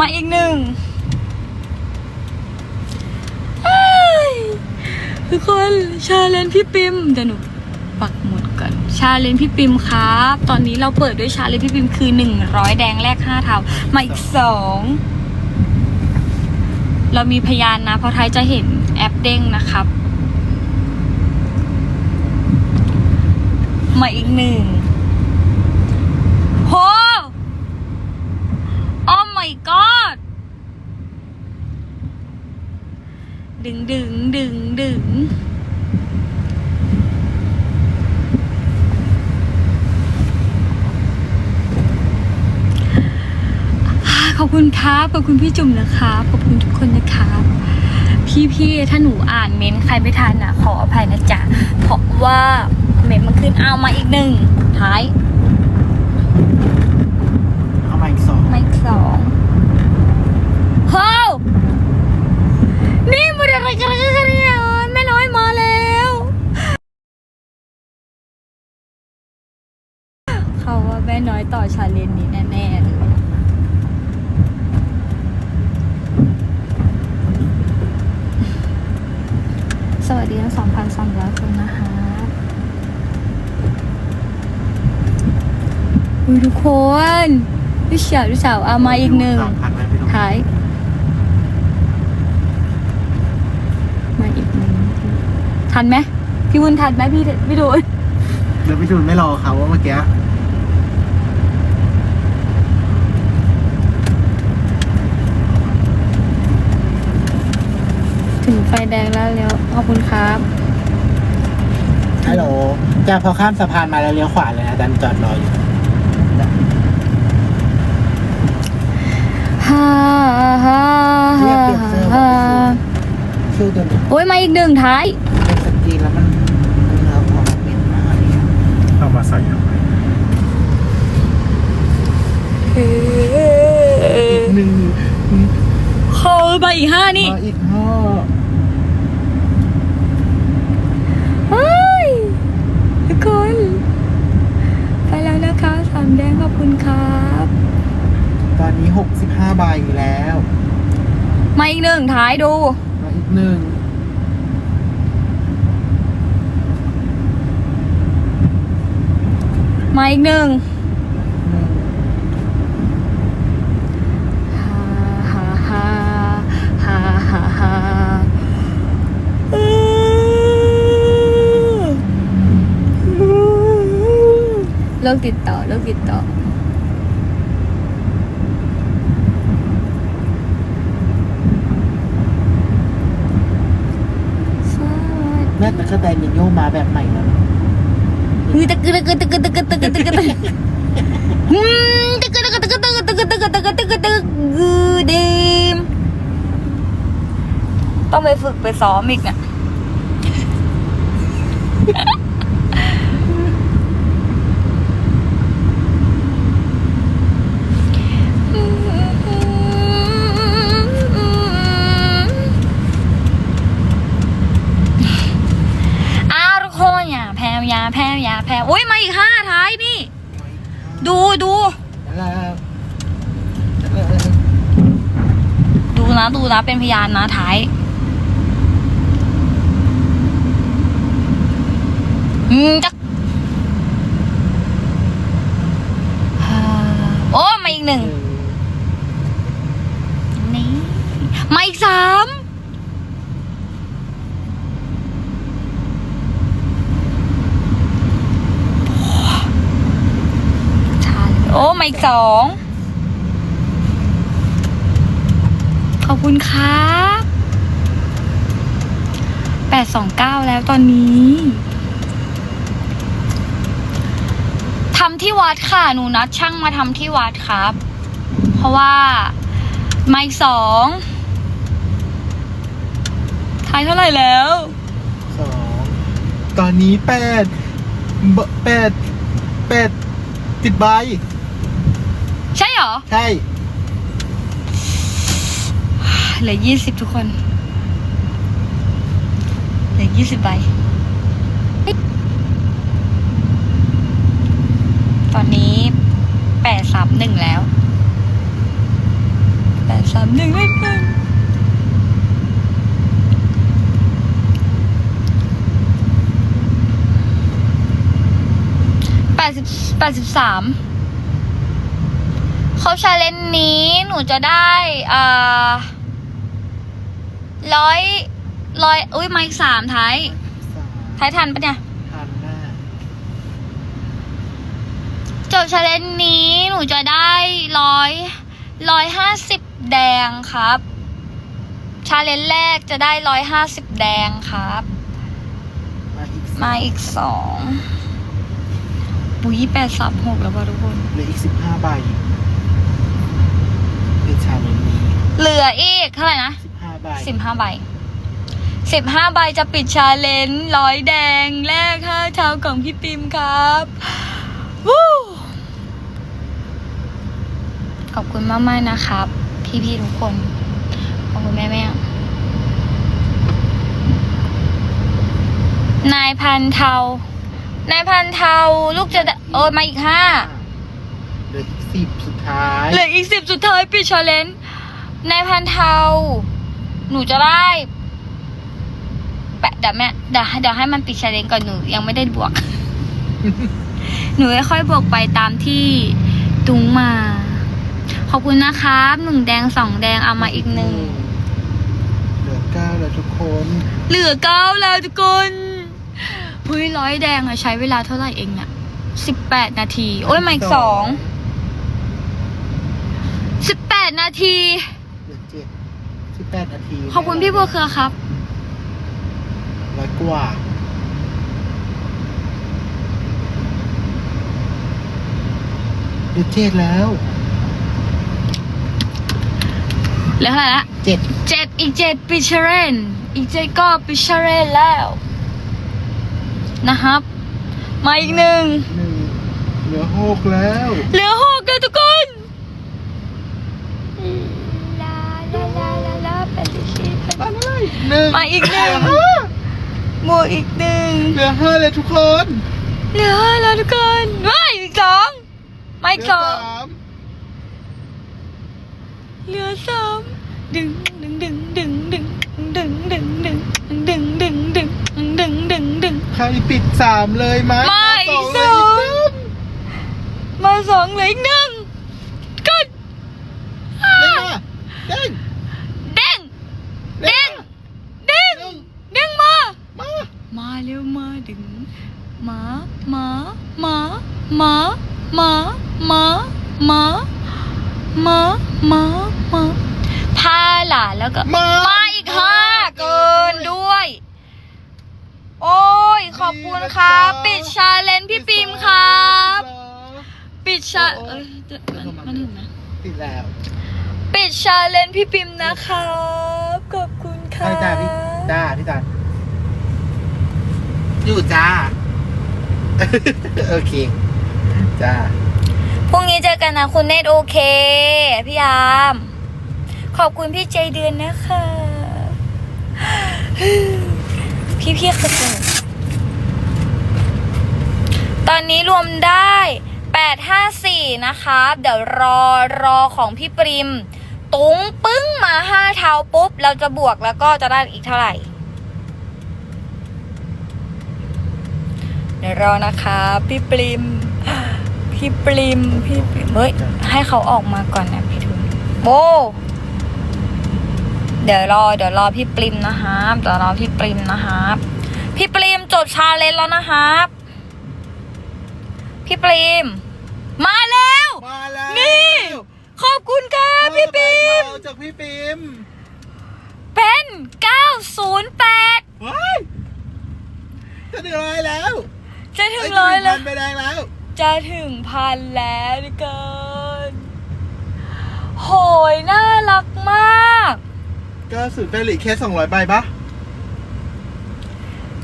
มาอีกหนึ่งเอ้ยทุกคนชาเลนพี่ปิมเดี๋ยวหนูปักหมุดก่อนชาเลนพี่ปิมครับ ตอนนี้เราเปิดด้วยชาเลนพี่ปิมคือหนึ่งร้อยแดงแรกห้าเท้ามาอีกสองเรามีพยานนะเพราะท้ายจะเห็นแอปเด้งนะครับ มาอีกหนึ่งโห โอ้ my god ดึงดึงดึงดึงขอบคุณครับขอบคุณพี่จุ๋มนะครับขอบคุณทุกคนนะครับพี่ๆถ้าหนูอ่านเม้นใครไม่ทันอะ ขออภัยนะจ๊ะเพราะว่าเม้นมันขึ้นเอามาอีกหนึ่งท้าย เอามาอีกสอง มาอีกสองเฮ้ยนี่มันอะไรกันกันเนี่ยแม่น้อยมาแล้ว เขาว่าแม่ น้อยต่อชาเลนจ์นี้แน่ๆเลยสวัสดีทั้ง2,300คนนะคะอุ๊ยทุกคนพี่เฉียวพี่สาวเอามาอีกหนึ่งสามพันไหมพี่ลูกท้ายมาอีกหนึ่งทันไหมพี่วุ้นทันไหมพี่พี่ดู แล้วพี่จูนไม่รอเขาว่าเมื่อกี้ ถึงไฟแดงแล้วแล้วขอบคุณครับฮัลโหลจะพอข้ามสะพานมาแล้วเลี้ยวขวาเลยนะดันจอดรออยู่ฮ่าฮ่าฮ่าฮ่าชื่อตัวนี้โอ้ยมาอีกหนึ่งท้ายเป็นสกรีนแล้วมันเราออกมาเป็นมากเลยอะเอามาใส่ทำไมอีกหนึ่งเขามาอีกห้านี่มาอีกห้า เฮ้ยทุกคน ไปแล้วนะคะสามแดงขอบคุณครับ ต อนนี้หกสิบห้าใบแล้วมาอีกหนึ่งท้ายดู มาอีกหนึ่งมาอีกหนึ่งหนึ่งฮ่าฮ่าฮ่าฮ่าฮ่าฮ่าเลิกติดต่อเลิกติดต่อ แม่แต่ก็ไดมิโยมาแบบใหม่แล้วฮึตะกึตะกึตะกึตะกึตะกึตะกึตะฮึตะกึตะกึตะกึตะกึตะกึตะกึตะกึตะกึตะกึเดมต้องไปฝึกไปซ้อมอีกอะอ้ อย่าแพ้อุ้ยมาอีกห้าท้ายนี่ ดูดูแล้วเออดูนะดูนะเป็นพยานนะท้าย อืมจักฮ่าโอ้มาอีกหนึ่งนี่มาอีกสามชาเลยโอ้ มาอีกสองขอบคุณครับแปดสองเก้าแล้วตอนนี้ทำที่วัดค่ะ หนูนัดช่างมาทำที่วัดครับ เพราะว่ามาอีกสองทายเท่าไหร่แล้วสองตอนนี้แปดเบแปดแปดติดใบ ใช่เหรอ ใช่ เหลือยี่สิบทุกคน เหลือยี่สิบใบ ตอนนี้แปดสามหนึ่งแล้ว แปสามหนึ่งเล่นกันแปดสิบแปดสิบสาม เขาชาเลนจ์นี้หนูจะได้อ่าร้อยร้อยอุ้ยไมค์สามท้ายสามท้ายทันปะเนี่ยพันหน้าจบชาเลนจ์นี้หนูจะได้ร้อยร้อยห้าสิบแดงครับ ชาเลนจ์แรกจะได้ร้อยห้าสิบแดงครับ มาอีกมาอีกสองปุยแปดสามหกแล้วป่ะทุกคนเหลืออีกสิบห้าใบเป็นชาเลนจ์นี้ เหลืออีกเท่าไหร่นะสิบห้าใบสิบห้าใบสิบห้าใบจะปิดชาเลนจ์ร้อยแดงแรกห้าเท้าของพี่ปิมครับวู้ขอบคุณมากๆนะครับ พี่ๆทุกคน ขอบคุณแม่แม่นายพันเทานายพันเทาลูกจะได้โอ้ยมาอีกห้าเหลืออีกสิบสุดท้ายเหลืออีกสิบสุดท้ายปิดชาเลนจ์ นายพันเทา หนูจะได้แปะเดี๋ยวแม่เดี๋ยวเดี๋ยวให้มันปิดชาเลนจ์ก่อนหนูยังไม่ได้บวก หนูค่อยๆบวกไปตามที่ตุงมา ขอบคุณนะครับหนึ่งแดงสองแดงเอามาอีกหนึ่งเหลือเก้าแล้วทุกคน เหลือเก้าแล้วทุกคนเฮ้ยร้อยแดงอะใช้เวลาเท่าไหร่เองเนี่ยสิบแปดนาที โอ้ยมาอีกสองสิบแปดนาทีเหลือเจ็ด สิบแปดนาทีขอบคุณพี่บัวเครือครับร้อยกว่าเหลือเจ็ดแล้วเหลือเท่าไหร่ละเจ็ดเจ็ดอีกเจ็ดปิชเรนอีกเจ็ดก็ปิชเรนแล้ว นะครับ มาอีกหนึ่งหนึ่งเหลือหกแล้ว เหลือหกกันทุกคนลาลาลาลาลาเป็นชีพ มาเลย หนึ่งมาอีกหนึ่งเหลือห้าบวกอีกหนึ่งเหลือห้าเลยทุกคนเหลือห้าแล้วทุกคนว้ายอีกสองมาอีกเหลืสองสามเหลือสามดึงดึงดึงดึงดึงดึงดึงดึงดึงดึงดึงดึงดึงดึงใครปิดสามเลยไหมมาอีกเลยสองอีกมาสองเหลืออีกหนึ่งกดหนึ่งเด้ง เด้ง เด้ง เด้ง หนึ่ง เด้งมา มา มาเร็วมาดึงมามามามามามามามามามาพาหลานแล้วก็มามาอีกห้าเกินด้วย โอ้ยขอบคุณครับ ปิดชาเลนจ์พี่ปิมครับ ปิดชาเอ้ยเดี๋ยวมันมันถึงนะติดแล้ว ปิดชาเลนจ์พี่ปิมนะครับ ขอบคุณค่ะใช่จ้าพี่จ้าพี่จัน อยู่จ้า โอเค จ้า พรุ่งนี้เจอกันนะคุณเนตโอเค พี่ยาม ขอบคุณพี่ใจเดือนนะคะ พี่เพี่คือสนุกตอนนี้รวมได้ 854 นะคะ เดี๋ยวรอรอของพี่ปริม ตุ้งปึ้งมาห้าเท้าปุ๊บ เราจะบวกแล้วก็จะได้อีกเท่าไหร่ เดี๋ยวรอนะคะ พี่ปริม พี่ปริม พี่ปริมเฮ้ย ให้เขาออกมาก่อนนะพี่ทุนโบเดี๋ยวรอ เดี๋ยวรอพี่ปริมนะครับเดี๋ยวรอพี่ปริมนะครับ พี่ปริมจบชาเลนจ์แล้วนะครับ พี่ปริม มาแล้ว มาแล้วนี่ ขอบคุณครับพี่ปริม เอาจากพี่ปิมเป็น 908ว้ายจะถึงร้อยแล้ว จะถึงร้อยแล้วเจะถึงพันไปแดงแล้วจะถึงพันแล้วทุกคนโหยน่ารักมาก ก็สุดไปเหลือแค่สองร้อยใบปะ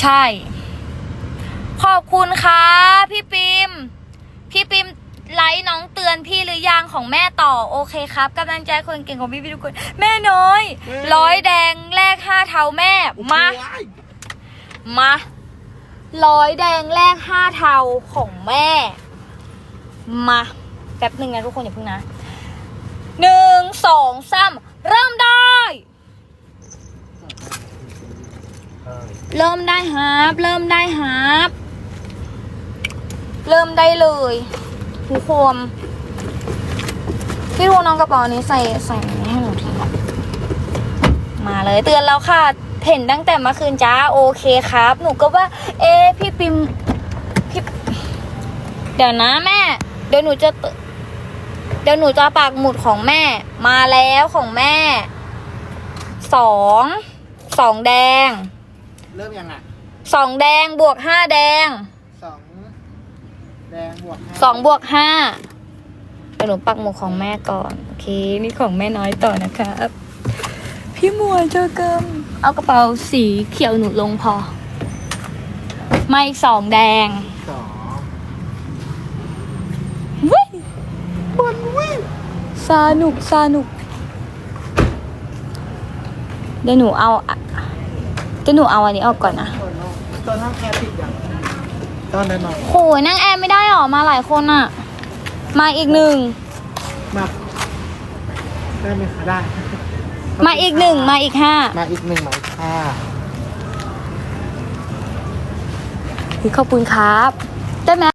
ใช่ ขอบคุณค่ะพี่ปิม พี่ปิมไลค์น้องเตือนพี่หรือยังของแม่ต่อโอเคครับกำลังใจคนเก่งของพี่พี่ทุกคน แม่น้อย ร้อยแดงแลกห้าเท้าแม่ มาว้ายมา ร้อยแดงแรกห้าเทาของแม่ มาแป๊บหนึ่งนะทุกคนอย่าเพิ่งนะหนึ่งสองสามเริ่มได้ เริ่มได้ฮาร์ปเริ่มได้ฮาร์ปเริ่มได้เลยทุกคนพี่รูน้องกระเป๋านี้ใส่ใส่ให้หนูทีมาเลยเตือนแล้วค่ะ เห็นตั้งแต่เมื่อคืนจ้าโอเคครับ หนูก็ว่า เอ๊ะพี่ปิมพี่เดี๋ยวนะแม่ เดี๋ยวหนูจะเตเดี๋ยวหนูจะปักหมุดของแม่ มาแล้วของแม่สองสองแดง เริ่มยังอะสองแดงบวกห้าแดงสองแดงบวกห้าสองบวกห้าเดี๋ยวหนูปักหมุดของแม่ก่อน โอเค นี่ของแม่น้อยต่อนะครับ พี่มัวเจอเกิม เอากระเป๋าสีเขียวหนูลงพอมาอีกสองแดงสองวิ่งบนวิ่งสนุกสนุก เดี๋ยวหนูเอาอะเดี๋ยวหนูเอาอันนี้ออกก่อนนะตอนน้องตอนน้องแอร์ติดยังตอนนั้นน้องโหยนั่งแอร์ไม่ได้หรอ มาหลายคนอะมาอีกหนึ่งมาได้ไหมคะได้ มาอีกหนึ่งมาอีกห้ามาอีกหนึ่งมาอีกห้าขอบคุณครับ ได้ไหม